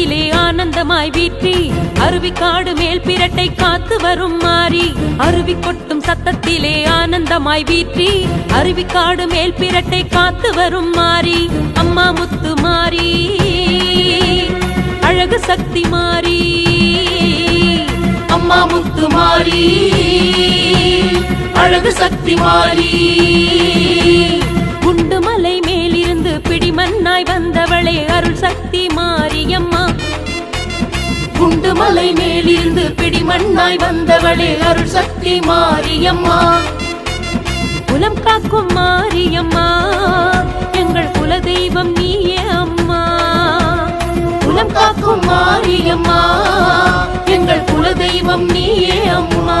சத்தத்திலே ஆனந்தமாய் வீற்றி அருவி காடு மேல் பிரட்டை காத்து வரும் மாறி அருவி கொட்டும் சத்தத்திலே ஆனந்தமாய் வீற்றி அருவி காடு மேல் பிரட்டை காத்து வரும் மாறி அம்மா முத்து மாறி அழகு சக்தி மாறி அம்மா முத்து மாறி அழகு சக்தி மாறி. குண்டு மலை மேலிருந்து பிடிமண்ணாய் வந்தவளே அருள் சக்தி மாரியம்மா குண்டுமலை மேலிருந்து பிடிமண்ணாய் வந்தவளே அருள் சக்தி மாரியம்மா. குலம் காக்கும் மாரியம்மா எங்கள் குலதெய்வம் நீயே அம்மா. குலம் காக்கும் மாரியம்மா எங்கள் குலதெய்வம் நீயே அம்மா.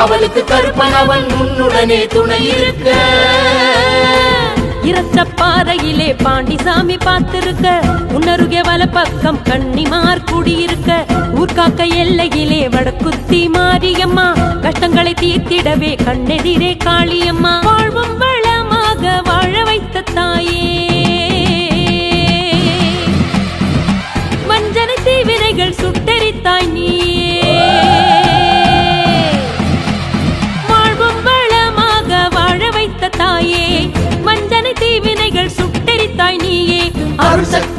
அவளுக்கு கருப்பன் அவன் உன்னுடனே துணை இருக்க. இறந்த பாறையிலே பாண்டிசாமி பார்த்திருக்க. உன்னருகே வல பக்கம் கண்ணிமார் குடியிருக்க. ஊர்காக்க எல்லையிலே வடக்குத்தி மாரியம்மா. கஷ்டங்களை தீர்த்திடவே கண்ணெதிரே காளியம்மா. வாழ்வும் வளமாக வாழ வைத்த தாயே.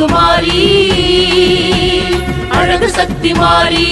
அழகு மாறி அழகு சக்தி மாறி.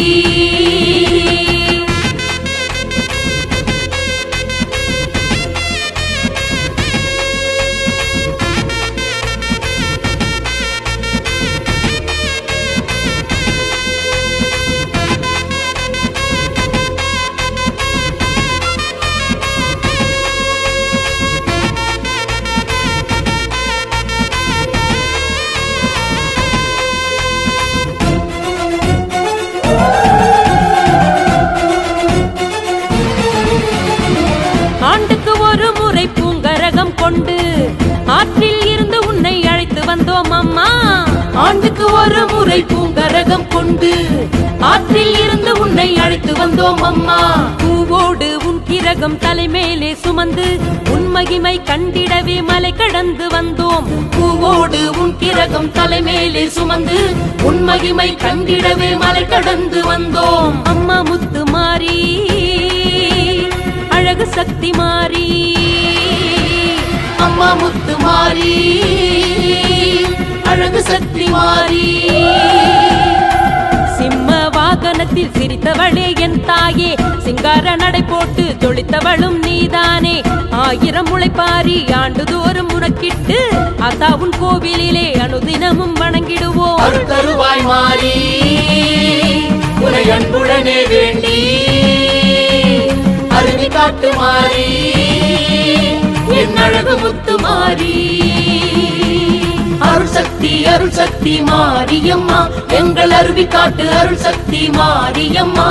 முறை பூங்கரகம் கொண்டு ஆற்றில் இருந்து உன்னை அழைத்து வந்தோம் அம்மா. பூவோடு உன் கிரகம் தலைமேலே சுமந்து உன் மகிமை கண்டிடவே மலை கடந்து வந்தோம். பூவோடு உன் கிரகம் தலைமேலே சுமந்து உன் மகிமை கண்டிடவே மலை கடந்து வந்தோம். அம்மா முத்து மாறி அழகு சக்தி மாறி. அம்மா அம்மா முத்து மாறி அழகு சக்தி மாறி. சிங்கார நடை போட்டு ஜொலித்தவளும் நீதானே. ஆயிரம் முளைப்பாரி ஆண்டுதோறும் உனக்கிட்டு அத்தா உன் கோவிலிலே அனுதினமும் வணங்கிடுவோம். தருவாய் மாறி உனை அன்புடனே வேண்டி அருவி காட்டு மாறி என் அழகு முத்து மாறி. அருள் சக்தி அருள் சக்தி மாரியம்மா எங்கள் அருவி காட்டு அருள் சக்தி மாரியம்மா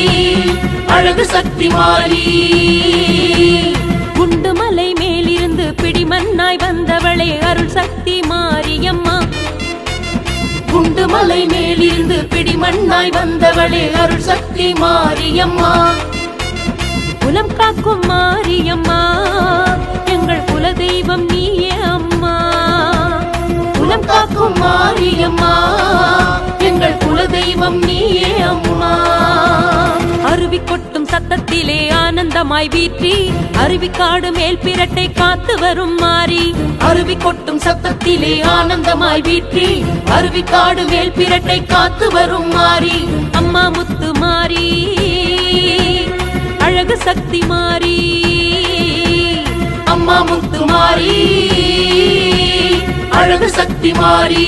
அழகு சக்தி மாறி. குண்டுமலை மேலிருந்து பிடிமண்ணாய் வந்தவளே அருள் சக்தி மாரியம்மா. குண்டுமலை மேலிருந்து பிடிமண்ணாய் வந்தவளே அருள் சக்தி மாரியம்மா. குலம் காக்கும் மாரியம்மா எங்கள் குலதெய்வம் நீயே அம்மா. குலம் காக்கும் மாரியம்மா. எங்கள் குலதெய்வம் நீயே அம்மா அருவி கொட்டும் சத்தத்திலே ஆனந்தமாய் வீற்றி அருவி காடு மேல் பிரட்டை காத்து வரும் மாறி. அருவி கொட்டும் சத்தத்திலே ஆனந்தமாய் வீற்றி அருவி காடு மேல் பிரட்டை காத்து வரும் மாறி. அம்மா முத்து மாறி அழகு சக்தி மாறி. அம்மா முத்து மாறி அழகு சக்தி மாறி.